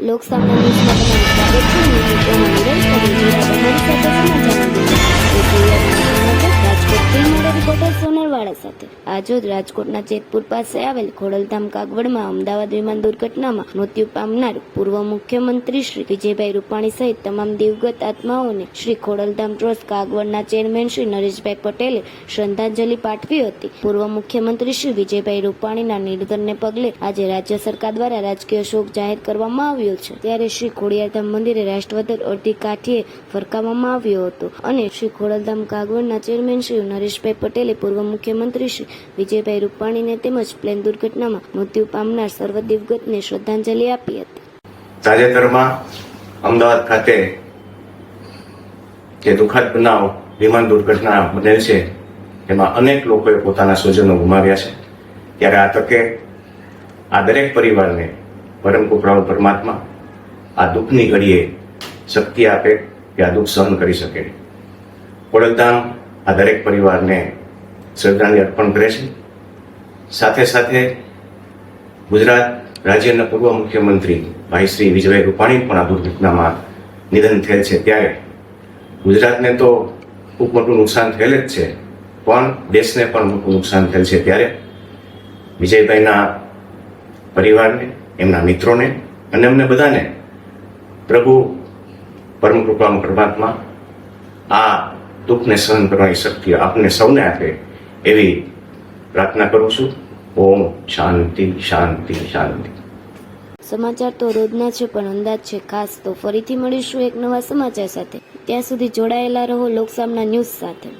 Looks like I'm going to. સોનલવાળા સાથે. આજરોજ રાજકોટના જેતપુર પાસે આવેલ ખોડલધામ કાગવડમાં અમદાવાદ વિમાન દુર્ઘટનામાં મૃત્યુ પામનાર પૂર્વ મુખ્યમંત્રી શ્રી વિજયભાઈ રૂપાણી સહિત તમામ દિવગત આત્માઓને શ્રી ખોડલધામ ટ્રસ્ટ કાગવડના ચેરમેન શ્રી નરેશભાઈ પટેલે શ્રદ્ધાંજલિ પાઠવી હતી. પૂર્વ મુખ્યમંત્રી શ્રી વિજયભાઈ રૂપાણીના નિધનને પગલે આજે રાજ્ય સરકાર દ્વારા રાજકીય શોક જાહેર કરવામાં આવ્યો છે. ત્યારે શ્રી ખોડિયારધામ મંદિરે રાષ્ટ્રધ્વજ અડધી કાઠીએ ફરકાવવામાં આવ્યો હતો અને શ્રી ખોડલધામ કાગવડના ચેરમેન શ્રી નરેશભાઈ પટેલે પૂર્વ મુખ્યમંત્રી શ્રી વિજયભાઈ રૂપાણીને તેમજ પ્લેન દુર્ઘટનામાં મૃત્યુ પામનાર સર્વ દિવગતને શ્રદ્ધાંજલિ આપી હતી. તાજેતરમાં અમદાવાદ ખાતે જે દુઃખદ બનાવ, વિમાન દુર્ઘટના બનેલ છે, એમાં અનેક લોકોએ પોતાના સ્વજનો ગુમાવ્યા છે. ત્યારે આ તકે આ દરેક પરિવારને પરમ કૃપાળુ પરમાત્મા આ દુઃખની ઘડીએ શક્તિ આપે કે આ દુઃખ સહન કરી શકે. ખોડલધામ આ દરેક પરિવારને શ્રદ્ધાંજલિ અર્પણ કરે છે. સાથે સાથે ગુજરાત રાજ્યના પૂર્વ મુખ્યમંત્રી ભાઈ શ્રી વિજયભાઈ રૂપાણી પણ આ દુર્ઘટનામાં નિધન થયેલ છે. ત્યારે ગુજરાતને તો ખૂબ મોટું નુકસાન થયેલ જ છે, પણ દેશને પણ મોટું નુકસાન થયેલ છે. ત્યારે વિજયભાઈના પરિવારને, એમના મિત્રોને અને અમને બધાને પ્રભુ પરમ કૃપા પરમાત્મા આ દુઃખને સહન કરવાની શક્તિ આપને સૌને આપે. એવી પ્રાર્થના કરું છું. ઓમ શાંતિ શાંતિ શાંતિ. સમાચાર તો રોજના છે, પણ અંદાજ છે ખાસ. તો ફરીથી મળીશું એક નવા સમાચાર સાથે. ત્યાં સુધી જોડાયેલા રહો લોકસામના ન્યૂઝ સાથે.